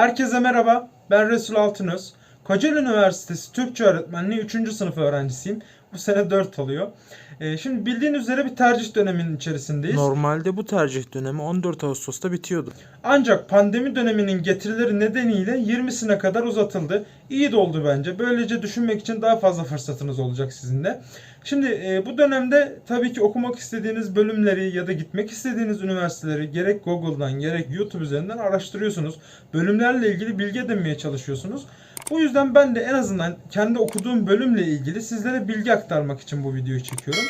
Herkese merhaba, ben Resul Altınöz. Kocaeli Üniversitesi Türkçe Öğretmenliği 3. sınıf öğrencisiyim. Bu sene 4 oluyor. Ee, şimdi bildiğiniz üzere bir tercih döneminin içerisindeyiz. Normalde bu tercih dönemi 14 Ağustos'ta bitiyordu. Ancak pandemi döneminin getirileri nedeniyle 20'sine kadar uzatıldı. İyi de oldu bence. Böylece düşünmek için daha fazla fırsatınız olacak sizin de. Şimdi e, bu dönemde tabii ki okumak istediğiniz bölümleri ya da gitmek istediğiniz üniversiteleri gerek Google'dan gerek YouTube üzerinden araştırıyorsunuz. Bölümlerle ilgili bilgi edinmeye çalışıyorsunuz. Bu yüzden ben de en azından kendi okuduğum bölümle ilgili sizlere bilgi aktarmak için bu videoyu çekiyorum.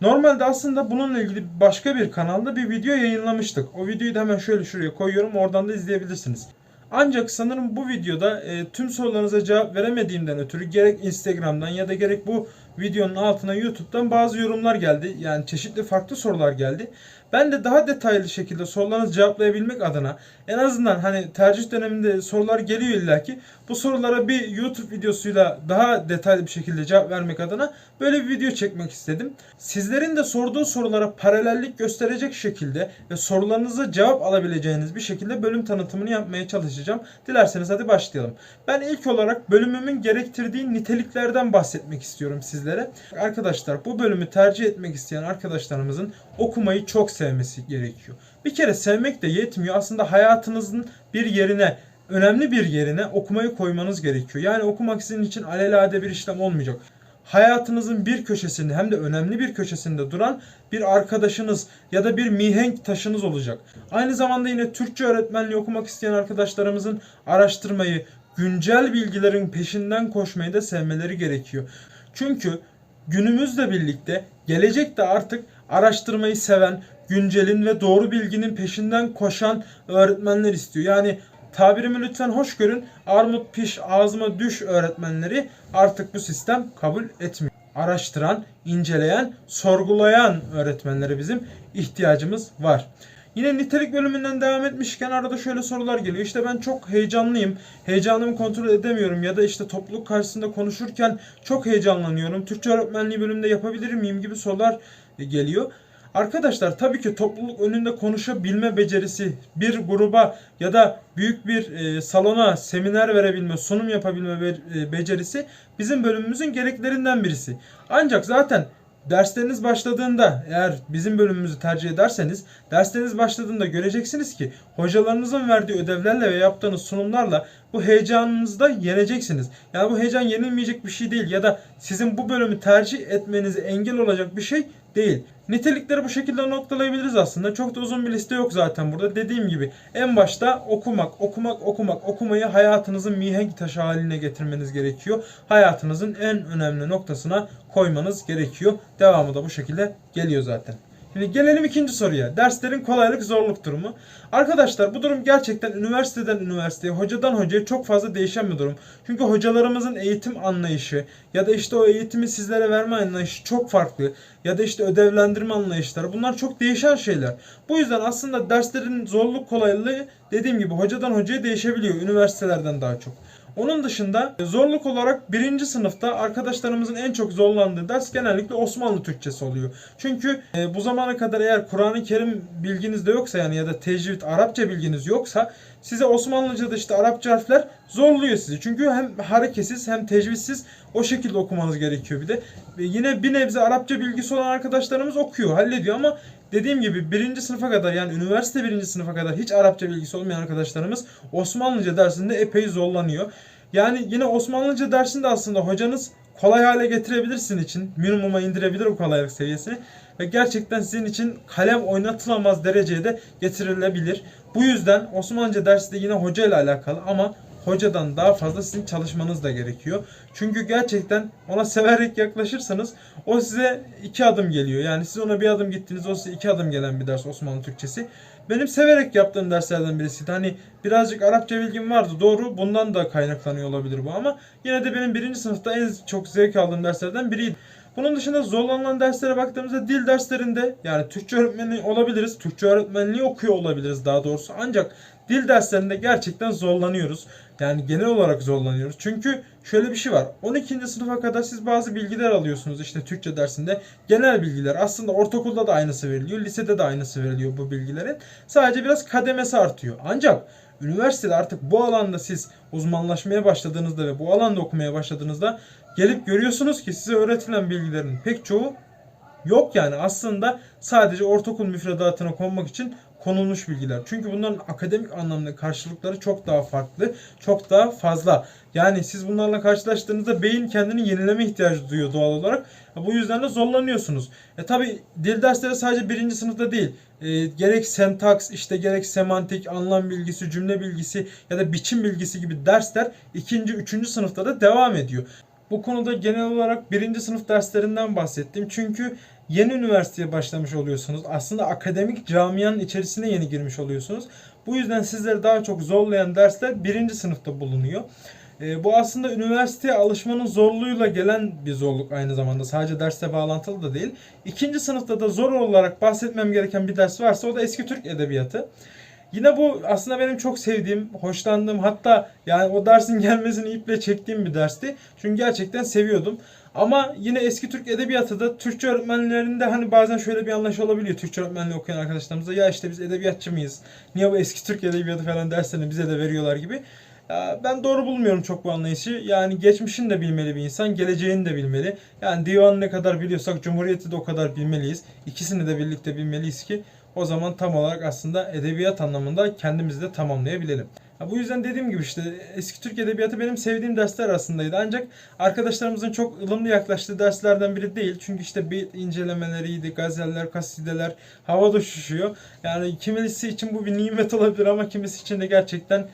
Normalde aslında bununla ilgili başka bir kanalda bir video yayınlamıştık. O videoyu da hemen şöyle şuraya koyuyorum. Oradan da izleyebilirsiniz. Ancak sanırım bu videoda e, tüm sorularınıza cevap veremediğimden ötürü gerek Instagram'dan ya da gerek bu videonun altına YouTube'dan bazı yorumlar geldi. Yani çeşitli farklı sorular geldi. Ben de daha detaylı şekilde sorularınızı cevaplayabilmek adına en azından hani tercih döneminde sorular geliyor illaki bu sorulara bir YouTube videosuyla daha detaylı bir şekilde cevap vermek adına böyle bir video çekmek istedim. Sizlerin de sorduğu sorulara paralellik gösterecek şekilde ve sorularınıza cevap alabileceğiniz bir şekilde bölüm tanıtımını yapmaya çalışacağım. Dilerseniz hadi başlayalım. Ben ilk olarak bölümümün gerektirdiği niteliklerden bahsetmek istiyorum sizlere. Arkadaşlar bu bölümü tercih etmek isteyen arkadaşlarımızın okumayı çok sevmesi gerekiyor. Bir kere sevmek de yetmiyor. Aslında hayatınızın bir yerine önemli bir yerine okumayı koymanız gerekiyor. Yani okumak sizin için alelade bir işlem olmayacak. Hayatınızın bir köşesinde hem de önemli bir köşesinde duran bir arkadaşınız ya da bir mihenk taşınız olacak. Aynı zamanda yine Türkçe öğretmenliği okumak isteyen arkadaşlarımızın araştırmayı, güncel bilgilerin peşinden koşmayı da sevmeleri gerekiyor. Çünkü günümüzle birlikte gelecekte artık araştırmayı seven, güncelin ve doğru bilginin peşinden koşan öğretmenler istiyor. Yani tabirimi lütfen hoş görün. Armut piş ağzıma düş öğretmenleri artık bu sistem kabul etmiyor. Araştıran, inceleyen, sorgulayan öğretmenlere bizim ihtiyacımız var. Yine nitelik bölümünden devam etmişken arada şöyle sorular geliyor. İşte ben çok heyecanlıyım. Heyecanımı kontrol edemiyorum ya da işte topluluk karşısında konuşurken çok heyecanlanıyorum. Türkçe öğretmenliği bölümünde yapabilir miyim gibi sorular e, geliyor. Arkadaşlar tabii ki topluluk önünde konuşabilme becerisi bir gruba ya da büyük bir e, salona seminer verebilme, sunum yapabilme e, becerisi bizim bölümümüzün gereklerinden birisi. Ancak zaten dersleriniz başladığında eğer bizim bölümümüzü tercih ederseniz dersleriniz başladığında göreceksiniz ki hocalarınızın verdiği ödevlerle ve yaptığınız sunumlarla bu heyecanınızı da yeneceksiniz. Yani bu heyecan yenilmeyecek bir şey değil ya da sizin bu bölümü tercih etmenize engel olacak bir şey değil. Nitelikleri bu şekilde noktalayabiliriz aslında. Çok da uzun bir liste yok zaten burada. Dediğim gibi en başta okumak, okumak, okumak, okumayı hayatınızın mihenk taşı haline getirmeniz gerekiyor. Hayatınızın en önemli noktasına koymanız gerekiyor. Devamı da bu şekilde geliyor zaten. Şimdi gelelim ikinci soruya. Derslerin kolaylık zorluk durumu. Arkadaşlar bu durum gerçekten üniversiteden üniversiteye, hocadan hocaya çok fazla değişen bir durum. Çünkü hocalarımızın eğitim anlayışı ya da işte o eğitimi sizlere verme anlayışı çok farklı. Ya da işte ödevlendirme anlayışları bunlar çok değişen şeyler. Bu yüzden aslında derslerin zorluk kolaylığı dediğim gibi hocadan hocaya değişebiliyor. Üniversitelerden daha çok. Onun dışında zorluk olarak birinci sınıfta arkadaşlarımızın en çok zorlandığı ders genellikle Osmanlı Türkçesi oluyor. Çünkü e, bu zamana kadar eğer Kur'an-ı Kerim bilginiz de yoksa yani ya da tecvid Arapça bilginiz yoksa size Osmanlıca'da işte Arapça harfler zorluyor sizi. Çünkü hem hareketsiz hem tecvidsiz o şekilde okumanız gerekiyor bir de. Yine bir nebze Arapça bilgisi olan arkadaşlarımız okuyor, hallediyor ama dediğim gibi birinci sınıfa kadar yani üniversite birinci sınıfa kadar hiç Arapça bilgisi olmayan arkadaşlarımız Osmanlıca dersinde epey zorlanıyor. Yani yine Osmanlıca dersinde aslında hocanız kolay hale getirebilir sizin için. Minimuma indirebilir o kolaylık seviyesini. Ve gerçekten sizin için kalem oynatılamaz dereceye de getirilebilir. Bu yüzden Osmanlıca dersi de yine hoca ile alakalı ama hocadan daha fazla sizin çalışmanız da gerekiyor. Çünkü gerçekten ona severek yaklaşırsanız o size iki adım geliyor. Yani siz ona bir adım gittiniz o size iki adım gelen bir ders Osmanlı Türkçesi. Benim severek yaptığım derslerden birisiydi. Hani birazcık Arapça bilgim vardı doğru bundan da kaynaklanıyor olabilir bu ama yine de benim birinci sınıfta en çok zevk aldığım derslerden biriydi. Bunun dışında zorlanılan derslere baktığımızda dil derslerinde yani Türkçe öğretmeni olabiliriz. Türkçe öğretmenliği okuyor olabiliriz daha doğrusu. Ancak dil derslerinde gerçekten zorlanıyoruz. Yani genel olarak zorlanıyoruz. Çünkü şöyle bir şey var. 12. sınıfa kadar siz bazı bilgiler alıyorsunuz işte Türkçe dersinde. Genel bilgiler. Aslında ortaokulda da aynısı veriliyor. Lisede de aynısı veriliyor bu bilgilerin. Sadece biraz kademesi artıyor. Ancak üniversitede artık bu alanda siz uzmanlaşmaya başladığınızda ve bu alanda okumaya başladığınızda gelip görüyorsunuz ki size öğretilen bilgilerin pek çoğu yok yani aslında sadece ortaokul müfredatına konmak için konulmuş bilgiler. Çünkü bunların akademik anlamda karşılıkları çok daha farklı, çok daha fazla. Yani siz bunlarla karşılaştığınızda beyin kendini yenileme ihtiyacı duyuyor doğal olarak. Bu yüzden de zorlanıyorsunuz. E tabi dil dersleri sadece birinci sınıfta değil. E, gerek sentaks, işte gerek semantik, anlam bilgisi, cümle bilgisi ya da biçim bilgisi gibi dersler ikinci, üçüncü sınıfta da devam ediyor. Bu konuda genel olarak birinci sınıf derslerinden bahsettim. Çünkü yeni üniversiteye başlamış oluyorsunuz. Aslında akademik camianın içerisine yeni girmiş oluyorsunuz. Bu yüzden sizleri daha çok zorlayan dersler birinci sınıfta bulunuyor. E, bu aslında üniversiteye alışmanın zorluğuyla gelen bir zorluk aynı zamanda. Sadece derste bağlantılı da değil. İkinci sınıfta da zor olarak bahsetmem gereken bir ders varsa o da eski Türk Edebiyatı. Yine bu aslında benim çok sevdiğim, hoşlandığım hatta yani o dersin gelmesini iple çektiğim bir dersti. Çünkü gerçekten seviyordum. Ama yine eski Türk Edebiyatı da Türkçe öğretmenlerinde hani bazen şöyle bir anlayış olabiliyor. Türkçe öğretmenliği okuyan arkadaşlarımıza ya işte biz edebiyatçı mıyız? Niye bu eski Türk Edebiyatı falan derslerini bize de veriyorlar gibi. Ben doğru bulmuyorum çok bu anlayışı. Yani geçmişini de bilmeli bir insan, geleceğini de bilmeli. Yani divanı ne kadar biliyorsak Cumhuriyeti de o kadar bilmeliyiz. İkisini de birlikte bilmeliyiz ki o zaman tam olarak aslında edebiyat anlamında kendimizi de tamamlayabilelim. Ya bu yüzden dediğim gibi işte eski Türk Edebiyatı benim sevdiğim dersler arasındaydı. Ancak arkadaşlarımızın çok ılımlı yaklaştığı derslerden biri değil. Çünkü işte bir incelemeleriydi, gazeller, kasideler havada uçuşuyor. Yani kimisi için bu bir nimet olabilir ama kimisi için de gerçekten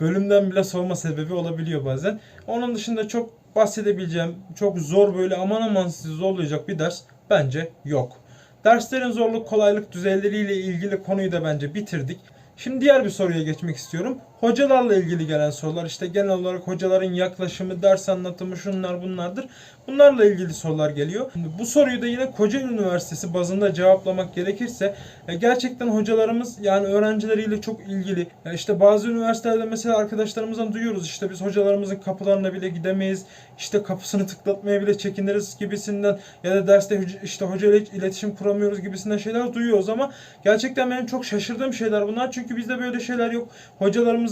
bölümden bile soğuma sebebi olabiliyor bazen. Onun dışında çok bahsedebileceğim, çok zor böyle aman aman sizi zorlayacak bir ders bence yok. Derslerin zorluk kolaylık düzeyleriyle ilgili konuyu da bence bitirdik. Şimdi diğer bir soruya geçmek istiyorum. Hocalarla ilgili gelen sorular işte genel olarak hocaların yaklaşımı, ders anlatımı şunlar bunlardır. Bunlarla ilgili sorular geliyor. Bu soruyu da yine Kocaeli Üniversitesi bazında cevaplamak gerekirse e, gerçekten hocalarımız yani öğrencileriyle çok ilgili. Ya işte bazı üniversitelerde mesela arkadaşlarımızdan duyuyoruz işte biz hocalarımızın kapılarına bile gidemeyiz. İşte kapısını tıklatmaya bile çekiniriz gibisinden ya da derste işte hocayla hiç iletişim kuramıyoruz gibisinden şeyler duyuyoruz ama gerçekten benim çok şaşırdığım şeyler bunlar. Çünkü bizde böyle şeyler yok.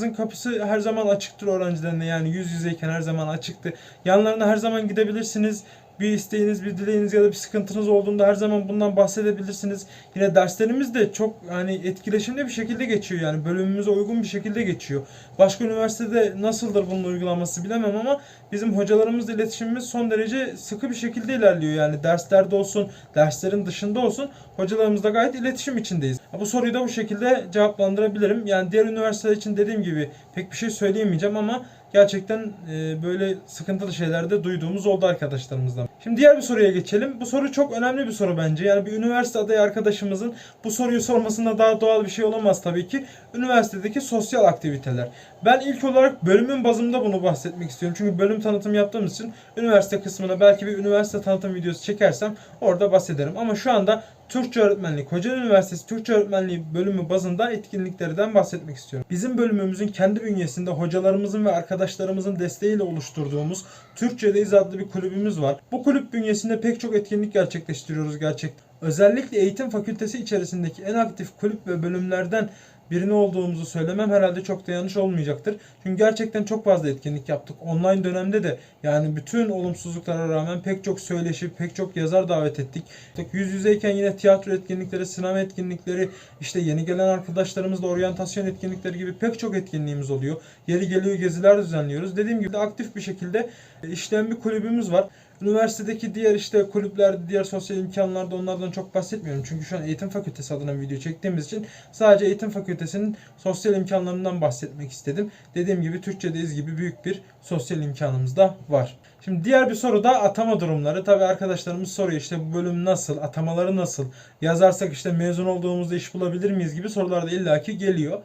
Hocalarımızın kapısı her zaman açıktır öğrencilerine yani yüz yüzeyken her zaman açıktı. Yanlarına her zaman gidebilirsiniz. Bir isteğiniz, bir dileğiniz ya da bir sıkıntınız olduğunda her zaman bundan bahsedebilirsiniz. Yine derslerimiz de çok hani etkileşimli bir şekilde geçiyor yani bölümümüze uygun bir şekilde geçiyor. Başka üniversitede nasıldır bunun uygulanması bilemem ama bizim hocalarımızla iletişimimiz son derece sıkı bir şekilde ilerliyor. Yani derslerde olsun, derslerin dışında olsun hocalarımızla gayet iletişim içindeyiz. Bu soruyu da bu şekilde cevaplandırabilirim. Yani diğer üniversiteler için dediğim gibi pek bir şey söyleyemeyeceğim ama gerçekten e, böyle sıkıntılı şeyler de duyduğumuz oldu arkadaşlarımızdan. Şimdi diğer bir soruya geçelim. Bu soru çok önemli bir soru bence. Yani bir üniversite adayı arkadaşımızın bu soruyu sormasında daha doğal bir şey olamaz tabii ki. Üniversitedeki sosyal aktiviteler. Ben ilk olarak bölümün bazında bunu bahsetmek istiyorum. Çünkü bölüm tanıtım yaptığımız için üniversite kısmına belki bir üniversite tanıtım videosu çekersem orada bahsederim. Ama şu anda Türkçe öğretmenliği, Kocaeli Üniversitesi Türkçe öğretmenliği bölümü bazında etkinliklerden bahsetmek istiyorum. Bizim bölümümüzün kendi bünyesinde hocalarımızın ve arkadaşlarımızın desteğiyle oluşturduğumuz Türkçe'deyiz adlı bir kulübümüz var. Bu kulüp bünyesinde pek çok etkinlik gerçekleştiriyoruz gerçekten. Özellikle eğitim fakültesi içerisindeki en aktif kulüp ve bölümlerden birini olduğumuzu söylemem herhalde çok da yanlış olmayacaktır. Çünkü gerçekten çok fazla etkinlik yaptık. Online dönemde de yani bütün olumsuzluklara rağmen pek çok söyleşi, pek çok yazar davet ettik. Yüz yüzeyken yine tiyatro etkinlikleri, sinema etkinlikleri, işte yeni gelen arkadaşlarımızla oryantasyon etkinlikleri gibi pek çok etkinliğimiz oluyor. Yeri geliyor geziler düzenliyoruz. Dediğim gibi aktif bir şekilde işleyen bir kulübümüz var. Üniversitedeki diğer işte kulüpler, diğer sosyal imkanlarda onlardan çok bahsetmiyorum. Çünkü şu an eğitim fakültesi adına video çektiğimiz için sadece eğitim fakültesinin sosyal imkanlarından bahsetmek istedim. Dediğim gibi Türkçedeyiz gibi büyük bir sosyal imkanımız da var. Şimdi diğer bir soru da atama durumları. Tabi arkadaşlarımız soruyor işte bu bölüm nasıl, atamaları nasıl, yazarsak işte mezun olduğumuzda iş bulabilir miyiz gibi sorular da illaki geliyor.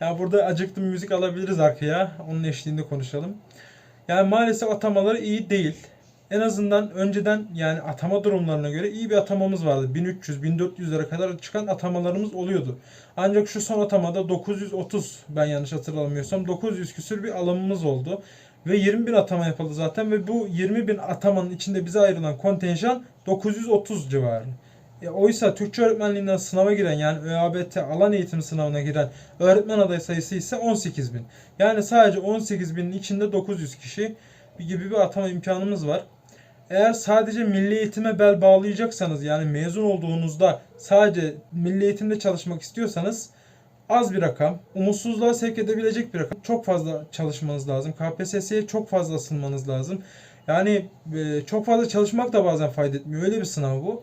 Ya burada acıklı bir müzik alabiliriz arkaya. Onun eşliğinde konuşalım. Yani maalesef atamaları iyi değil. En azından önceden yani atama durumlarına göre iyi bir atamamız vardı. 1300-1400'lere kadar çıkan atamalarımız oluyordu. Ancak şu son atamada 930 ben yanlış hatırlamıyorsam 900 küsür bir alımımız oldu. Ve 20 bin atama yapıldı zaten ve bu 20 bin atamanın içinde bize ayrılan kontenjan 930 civarı. E, oysa Türkçe öğretmenliğinden sınava giren yani ÖABT alan eğitim sınavına giren öğretmen aday sayısı ise 18 bin. Yani sadece 18 binin içinde 900 kişi gibi bir atama imkanımız var. Eğer sadece milli eğitime bel bağlayacaksanız yani mezun olduğunuzda sadece milli eğitimde çalışmak istiyorsanız az bir rakam, umutsuzluğa sevk edebilecek bir rakam. Çok fazla çalışmanız lazım. KPSS'ye çok fazla ısınmanız lazım. Yani e, çok fazla çalışmak da bazen fayda etmiyor. Öyle bir sınav bu.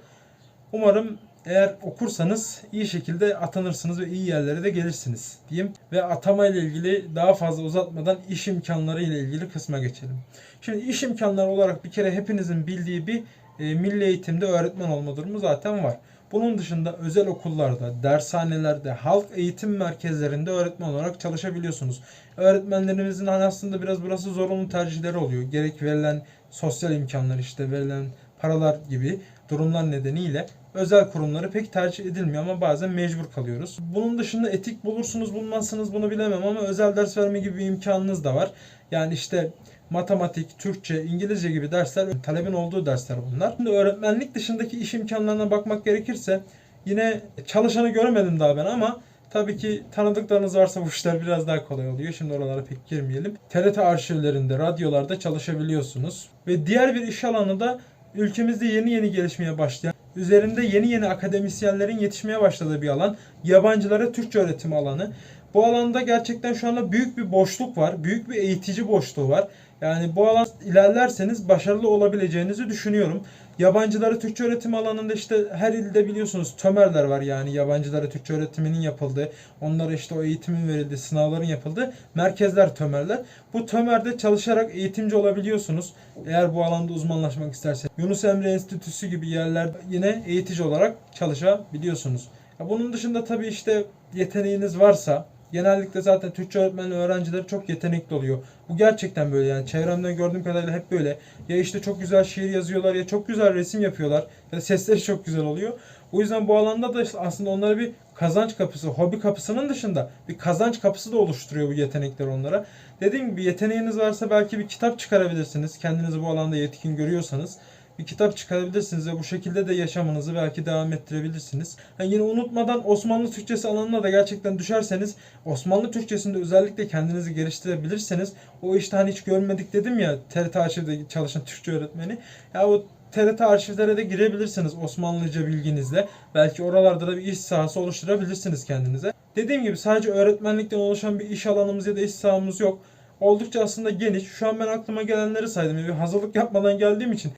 Umarım eğer okursanız iyi şekilde atanırsınız ve iyi yerlere de gelirsiniz diyeyim. Ve atama ile ilgili daha fazla uzatmadan iş imkanları ile ilgili kısma geçelim. Şimdi iş imkanları olarak bir kere hepinizin bildiği bir e, milli eğitimde öğretmen olma durumu zaten var. Bunun dışında özel okullarda, dershanelerde, halk eğitim merkezlerinde öğretmen olarak çalışabiliyorsunuz. Öğretmenlerimizin aslında biraz burası zorunlu tercihleri oluyor. Gerek verilen sosyal imkanlar işte verilen paralar gibi durumlar nedeniyle özel kurumları pek tercih edilmiyor ama bazen mecbur kalıyoruz. Bunun dışında etik bulursunuz bulmazsınız bunu bilemem ama özel ders verme gibi bir imkanınız da var. Yani işte matematik, Türkçe, İngilizce gibi dersler talebin olduğu dersler bunlar. Şimdi öğretmenlik dışındaki iş imkanlarına bakmak gerekirse yine çalışanı göremedim daha ben ama Tabii ki tanıdıklarınız varsa bu işler biraz daha kolay oluyor. Şimdi oralara pek girmeyelim. TRT arşivlerinde, radyolarda çalışabiliyorsunuz. Ve diğer bir iş alanı da ülkemizde yeni yeni gelişmeye başlayan, üzerinde yeni yeni akademisyenlerin yetişmeye başladığı bir alan. Yabancılara Türkçe öğretimi alanı. Bu alanda gerçekten şu anda büyük bir boşluk var. Büyük bir eğitici boşluğu var. Yani bu alan ilerlerseniz başarılı olabileceğinizi düşünüyorum. Yabancılara Türkçe öğretim alanında işte her ilde biliyorsunuz tömerler var yani yabancılara Türkçe öğretiminin yapıldığı, onlara işte o eğitimin verildiği, sınavların yapıldığı merkezler tömerler. Bu tömerde çalışarak eğitimci olabiliyorsunuz. Eğer bu alanda uzmanlaşmak isterseniz. Yunus Emre Enstitüsü gibi yerler yine eğitici olarak çalışabiliyorsunuz. Ya bunun dışında tabii işte yeteneğiniz varsa genellikle zaten Türkçe öğretmenli öğrencileri çok yetenekli oluyor. Bu gerçekten böyle yani çevremden gördüğüm kadarıyla hep böyle. Ya işte çok güzel şiir yazıyorlar ya çok güzel resim yapıyorlar ya sesleri çok güzel oluyor. O yüzden bu alanda da aslında onlara bir kazanç kapısı, hobi kapısının dışında bir kazanç kapısı da oluşturuyor bu yetenekler onlara. Dediğim gibi yeteneğiniz varsa belki bir kitap çıkarabilirsiniz. Kendinizi bu alanda yetkin görüyorsanız bir kitap çıkarabilirsiniz ve bu şekilde de yaşamınızı belki devam ettirebilirsiniz. Ha yine unutmadan Osmanlı Türkçesi alanına da gerçekten düşerseniz Osmanlı Türkçesinde özellikle kendinizi geliştirebilirseniz o işte hani hiç görmedik dedim ya TRT arşivde çalışan Türkçe öğretmeni. Ya o TRT arşivlere de girebilirsiniz Osmanlıca bilginizle. Belki oralarda da bir iş sahası oluşturabilirsiniz kendinize. Dediğim gibi sadece öğretmenlikten oluşan bir iş alanımız ya da iş sahamız yok. Oldukça aslında geniş. Şu an ben aklıma gelenleri saydım. Bir hazırlık yapmadan geldiğim için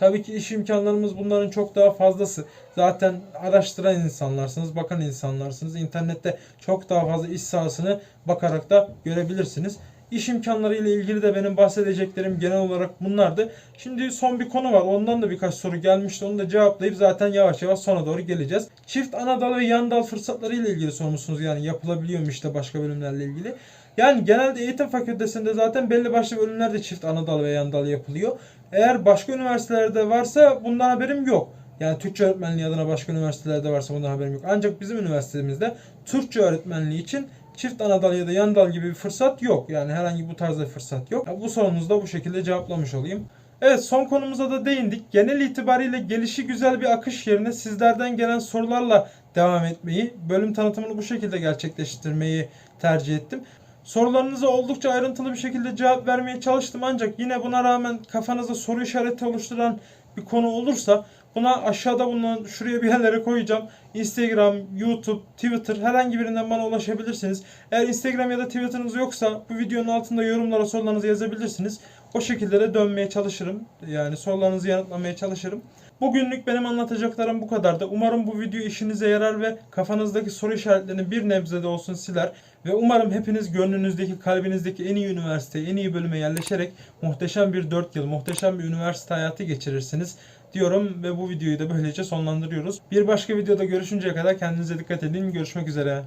Tabii ki iş imkanlarımız bunların çok daha fazlası. Zaten araştıran insanlarsınız, bakan insanlarsınız. İnternette çok daha fazla iş sahasını bakarak da görebilirsiniz. İş imkanları ile ilgili de benim bahsedeceklerim genel olarak bunlardı. Şimdi son bir konu var. Ondan da birkaç soru gelmişti. Onu da cevaplayıp zaten yavaş yavaş sona doğru geleceğiz. Çift ana dal ve yan dal fırsatları ile ilgili sormuşsunuz. Yani yapılabiliyor mu işte başka bölümlerle ilgili. Yani genelde eğitim fakültesinde zaten belli başlı bölümlerde çift ana dal ve yan dal yapılıyor. Eğer başka üniversitelerde varsa bundan haberim yok. Yani Türkçe öğretmenliği adına başka üniversitelerde varsa bundan haberim yok. Ancak bizim üniversitemizde Türkçe öğretmenliği için çift ana ya da yan dal gibi bir fırsat yok. Yani herhangi bu tarzda bir fırsat yok. Ya bu sorunuzu da bu şekilde cevaplamış olayım. Evet son konumuza da değindik. Genel itibariyle gelişi güzel bir akış yerine sizlerden gelen sorularla devam etmeyi, bölüm tanıtımını bu şekilde gerçekleştirmeyi tercih ettim. Sorularınıza oldukça ayrıntılı bir şekilde cevap vermeye çalıştım ancak yine buna rağmen kafanızda soru işareti oluşturan bir konu olursa buna aşağıda bulunan şuraya bir yerlere koyacağım. Instagram, YouTube, Twitter herhangi birinden bana ulaşabilirsiniz. Eğer Instagram ya da Twitter'ınız yoksa bu videonun altında yorumlara sorularınızı yazabilirsiniz. O şekilde de dönmeye çalışırım. Yani sorularınızı yanıtlamaya çalışırım. Bugünlük benim anlatacaklarım bu kadardı. Umarım bu video işinize yarar ve kafanızdaki soru işaretlerini bir nebze de olsun siler. Ve umarım hepiniz gönlünüzdeki, kalbinizdeki en iyi üniversiteye, en iyi bölüme yerleşerek muhteşem bir 4 yıl, muhteşem bir üniversite hayatı geçirirsiniz diyorum ve bu videoyu da böylece sonlandırıyoruz. Bir başka videoda görüşünceye kadar kendinize dikkat edin. Görüşmek üzere.